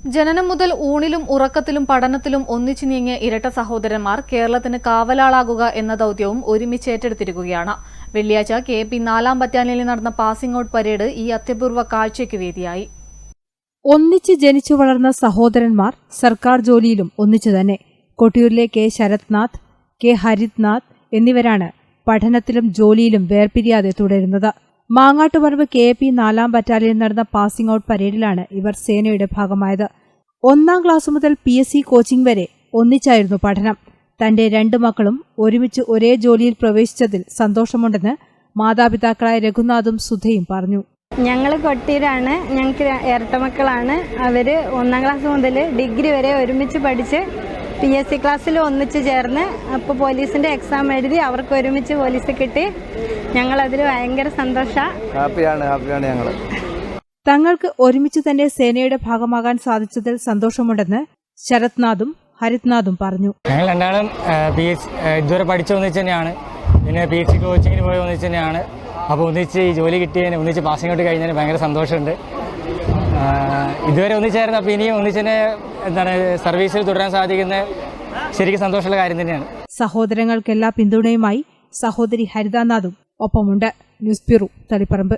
ജനനം മുതൽ ഊണിലും ഉറക്കത്തിലും പഠനത്തിലും ഒന്നിച്ചു നീങ്ങിയ ഇരട്ട സഹോദരന്മാർ കേരളത്തിന് കാവലാളാകുക എന്ന ദൗത്യവും ഒരുമിച്ച് ഏറ്റെടുത്തിരിക്കുകയാണ്. വെള്ളിയാഴ്ച കെ പി നാലാം ബറ്റാലിയനിൽ നടന്ന പാസിംഗ് ഔട്ട് പരേഡ് ഈ അത്യപൂർവ കാഴ്ചയ്ക്ക് വേദിയായി. ഒന്നിച്ച് ജനിച്ചു വളർന്ന സഹോദരന്മാർ സർക്കാർ ജോലിയിലും ഒന്നിച്ചു തന്നെ. കൊട്ടിയൂരിലെ കെ ശരത്നാഥ് കെ ഹരിത്നാഥ് എന്നിവരാണ് പഠനത്തിലും ജോലിയിലും വേർപിരിയാതെ തുടരുന്നത്. മാങ്ങാട്ടുപറമ്പ് കെ പി നാലാം ബറ്റാലിയനിൽ നടന്ന പാസിംഗ് ഔട്ട് പരേഡിലാണ് ഇവർ സേനയുടെ ഭാഗമായത്. ഒന്നാം ക്ലാസ് മുതൽ പി എസ് സി കോച്ചിംഗ് വരെ ഒന്നിച്ചായിരുന്നു പഠനം. തന്റെ രണ്ട് മക്കളും ഒരുമിച്ച് ഒരേ ജോലിയിൽ പ്രവേശിച്ചതിൽ സന്തോഷമുണ്ടെന്ന് മാതാപിതാക്കളായ രഘുനാഥും സുധയും പറഞ്ഞു. ഞങ്ങൾ കൊട്ടിയിലാണ് ഞങ്ങൾക്ക് ഇരട്ടമക്കളാണ് അവർ ഒന്നാം ക്ലാസ് മുതൽ ഡിഗ്രി വരെ ഒരുമിച്ച് പഠിച്ച് പി എസ് സി ക്ലാസ്സിൽ ഒന്നിച്ച് ചേർന്ന് അപ്പോൾ പോലീസിന്റെ എക്സാം എഴുതി അവർക്ക് ഒരുമിച്ച് പോലീസ് കിട്ടി. ഞങ്ങളതിൽ ഭയങ്കര സന്തോഷമാണ് ഹാപ്പിയാണ് ഹാപ്പിയാണ് ഞങ്ങൾ തങ്ങൾക്ക് ഒരുമിച്ച് തന്നെ സേനയുടെ ഭാഗമാകാൻ സാധിച്ചതിൽ സന്തോഷമുണ്ടെന്ന് ശരത്നാഥും ഹരിത്നാഥും പറഞ്ഞു. ഞങ്ങൾ രണ്ടാളും പി എച്ച് ഇതുവരെ പഠിച്ച ഒന്നിച്ച് തന്നെയാണ്. പിന്നെ പി എച്ച് സി കോച്ചിങ്ങിന് പോയി ഒന്നിച്ച് തന്നെയാണ്. അപ്പോൾ ഒന്നിച്ച് ഈ ജോലി കിട്ടിയതിന് ഒന്നിച്ച് പാസിംഗ് ഔട്ട് കഴിഞ്ഞതിന് ഭയങ്കര സന്തോഷമുണ്ട്. ഇതുവരെ ഒന്നിച്ചായിരുന്നു. അപ്പോൾ ഇനിയും ഒന്നിച്ചിനെ എന്താണ് സർവീസിൽ തുടരാൻ സാധിക്കുന്ന ശരിക്കും സന്തോഷമുള്ള കാര്യം തന്നെയാണ്. സഹോദരങ്ങൾക്കെല്ലാ പിന്തുണയുമായി സഹോദരി ഹരിതാനാഥും ഒപ്പമുണ്ട്. News bureau Taliparamba.